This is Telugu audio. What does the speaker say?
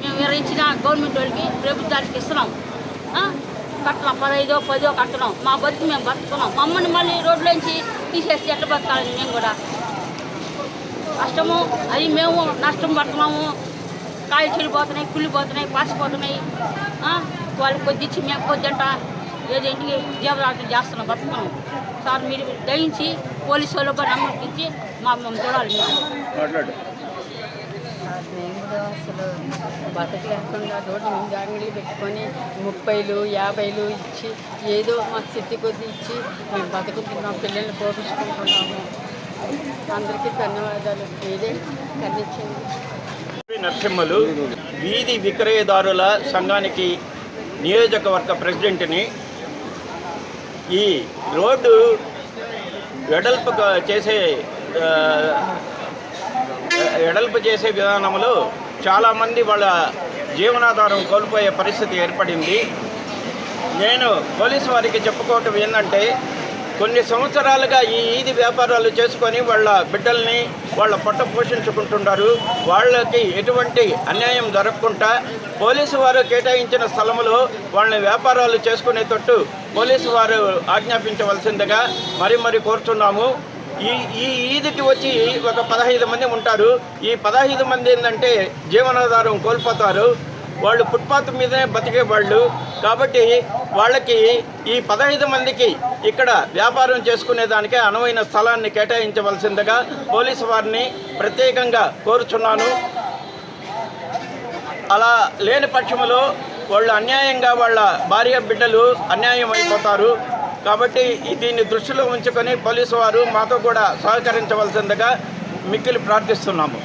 మేము వివరించిన గవర్నమెంట్ వాళ్ళకి ప్రభుత్వానికి ఇస్తున్నాం. కట్టడం పదహైదో పదో కట్టడం మా బతుకు మేము బతుకున్నాం. మమ్మల్ని మళ్ళీ రోడ్లోంచి తీసేసి ఎట్లా బతకాలని మేము కూడా కష్టము. అది మేము నష్టం పడుతున్నాము. కాయలు చెడిపోతున్నాయి కుళ్ళిపోతున్నాయి పాసిపోతున్నాయి. వాళ్ళు వాళ్ళకి మేము కొద్ది అంట ఏదేంటి జీవరాటం చేస్తున్నాం బతుకున్నాం సార్ మీరు దయించి పోలీసు వాళ్ళు కూడా నమ్మకించి మా మమ్మల్ని చూడాలి. మేము అసలు బతకలేకుండా రోడ్డు మీద అంగడి పెట్టుకొని ముప్పైలు యాభైలు ఇచ్చి ఏదో మా స్థితి కొద్ది ఇచ్చి మేము బతుకుతున్నాం పిల్లల్ని పోషించుకుంటున్నాము అందరికీ ధన్యవాదాలు. మీరే కనిపించండి నరసింహలు వీధి విక్రయదారుల సంఘానికి నియోజకవర్గ ప్రెసిడెంట్ని ఈ రోడ్డు వెడల్పు చేసే వెడల్పు చేసే విధానంలో చాలామంది వాళ్ళ జీవనాధారం కోల్పోయే పరిస్థితి ఏర్పడింది. నేను పోలీసు వారికి చెప్పుకోవటం ఏంటంటే కొన్ని సంవత్సరాలుగా ఈ ఈది వ్యాపారాలు చేసుకొని వాళ్ళ బిడ్డల్ని వాళ్ళ పొట్ట పోషించుకుంటున్నారు. వాళ్ళకి ఎటువంటి అన్యాయం జరగకుండా పోలీసు వారు కేటాయించిన స్థలంలో వాళ్ళని వ్యాపారాలు చేసుకునే తట్టు పోలీసు వారు ఆజ్ఞాపించవలసిందిగా మరి మరి కోరుతున్నాము. ఈ ఈ ఈదికి వచ్చి ఒక పదహైదు మంది ఉంటారు. ఈ పదహైదు మంది ఏంటంటే జీవనాధారం కోల్పోతారు. వాళ్ళు ఫుట్పాత్ మీదనే బతికే వాళ్ళు. కాబట్టి వాళ్ళకి ఈ పదహైదు మందికి ఇక్కడ వ్యాపారం చేసుకునే దానికే అనువైన స్థలాన్ని కేటాయించవలసిందిగా పోలీసు వారిని ప్రత్యేకంగా కోరుచున్నాను. అలా లేని పక్షంలో వాళ్ళు అన్యాయంగా వాళ్ళ భార్య బిడ్డలు అన్యాయం అయిపోతారు. కాబట్టి దీన్ని దృష్టిలో ఉంచుకొని పోలీసు వారు మాతో కూడా సహకరించవలసిందిగా మిక్కిలి ప్రార్థిస్తున్నాము.